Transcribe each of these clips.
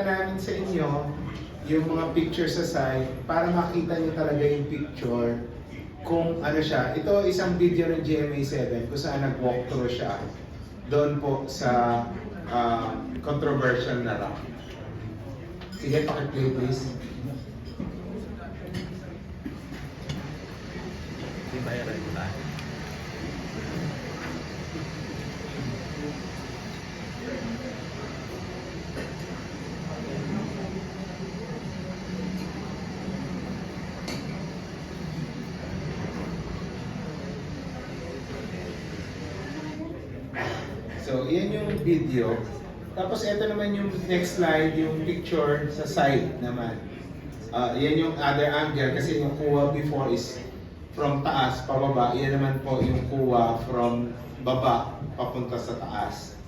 pinakita namin sa inyo yung mga picture sa side para makita nyo talaga yung picture kung ano siya. Ito isang video ng GMA7 kung saan nag-walkthrough siya doon po sa ah, controversial na rock. Sige, pakiplay please. So, yan yung video. Tapos, ito naman yung next slide, yung picture sa side naman. Ah, yan yung other angle kasi yung kuha before is from taas pababa. Yan naman po yung kuha from baba papunta sa taas.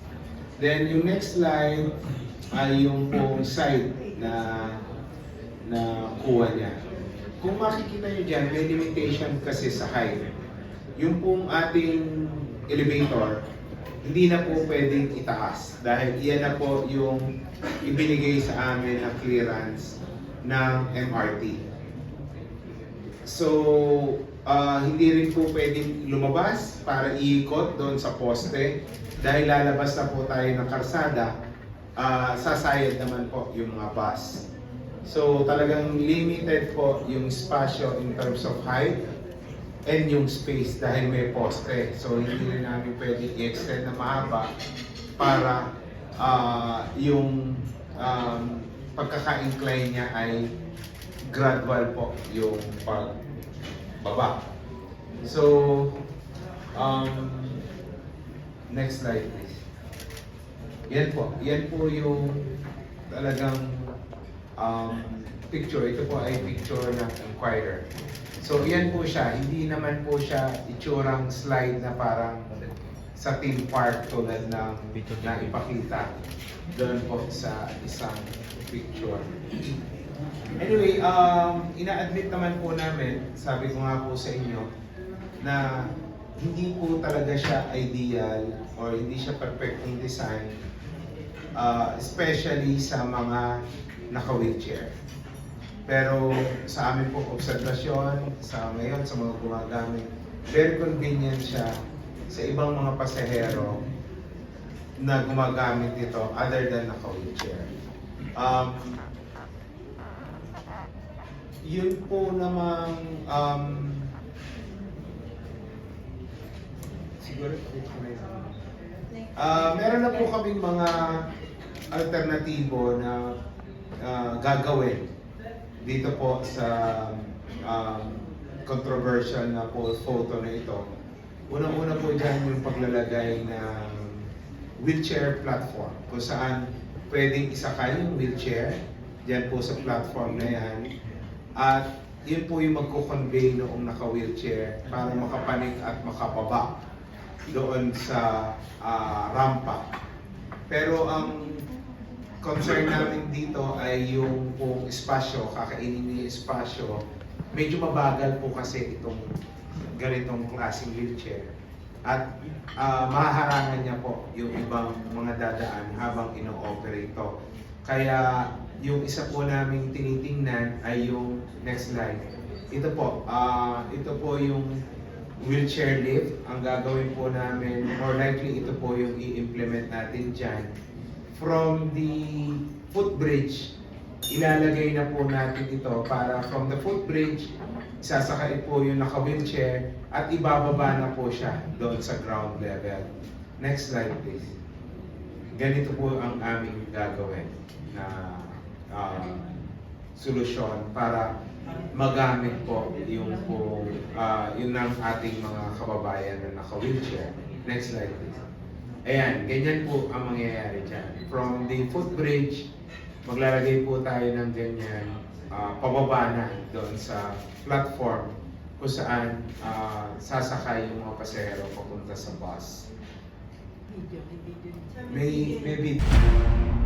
Then, yung next slide ay yung pong side na na kuha niya. Kung makikita nyo dyan, may limitation kasi sa height. Yung pong ating elevator, hindi na po pwedeng itaas dahil iyan na po yung ibinigay sa amin na clearance ng MRT. So, ah, hindi rin po pwedeng lumabas para iikot doon sa poste dahil lalabas na po tayo ng karsada, ah, sasayad naman po yung mga bus. So, talagang limited po yung spasyo in terms of height and yung space dahil may poste. So hindi rin namin pwede i-extend na mahaba para ah, yung um, pagkaka-incline niya ay gradual po yung pagbaba. So, um, next slide please. Yan po. Yan po yung talagang um, picture. Ito po ay picture ng Inquirer. So, yan po siya. Hindi naman po siya itsurang slide na parang sa theme park tulad ng na ipakita doon po sa isang picture. Anyway, um, ina-admit naman po namin, sabi ko nga po sa inyo, na hindi po talaga siya ideal or hindi siya perfectly design uh, especially sa mga naka-wheelchair. Pero sa amin po obserbasyon, sa ngayon sa mga gumagamit, very convenient siya sa ibang mga pasahero na gumagamit ito other than naka-wheelchair. Um, yun po namang um, siguro Ah, meron na po kaming mga alternatibo na ah, gagawin dito po sa um, controversial na po photo na ito. Unang-una po dyan yung paglalagay ng wheelchair platform kung saan pwedeng isakay yung wheelchair dyan po sa platform na yan at yun po yung magko-convey noong naka-wheelchair para makapanik at makababa doon sa ah, rampa. Pero ang concern namin dito ay yung pong espasyo, kakainin niya espasyo. Medyo mabagal po kasi itong ganitong klaseng wheelchair. At ah, mahaharangan niya po yung ibang mga dadaan habang ino-operate to. Kaya yung isa po naming tinitingnan ay yung next slide. Ito po, ah, ito po yung wheelchair lift. Ang gagawin po namin, more likely ito po yung i-implement natin dyan. From the footbridge, ilalagay na po natin ito para from the footbridge, sasakay po yung naka-wheelchair at ibababa na po siya doon sa ground level. Next slide please. Ganito po ang aming gagawin na um, solusyon para magamit po yung po ah, yun ng ating mga kababayan na naka-wheelchair. Next slide please. Ayan, ganyan po ang mangyayari dyan. From the footbridge, maglalagay po tayo ng ganyan, ah, pababa na doon sa platform kung saan ah, sasakay yung mga pasahero papunta sa bus. May, may video.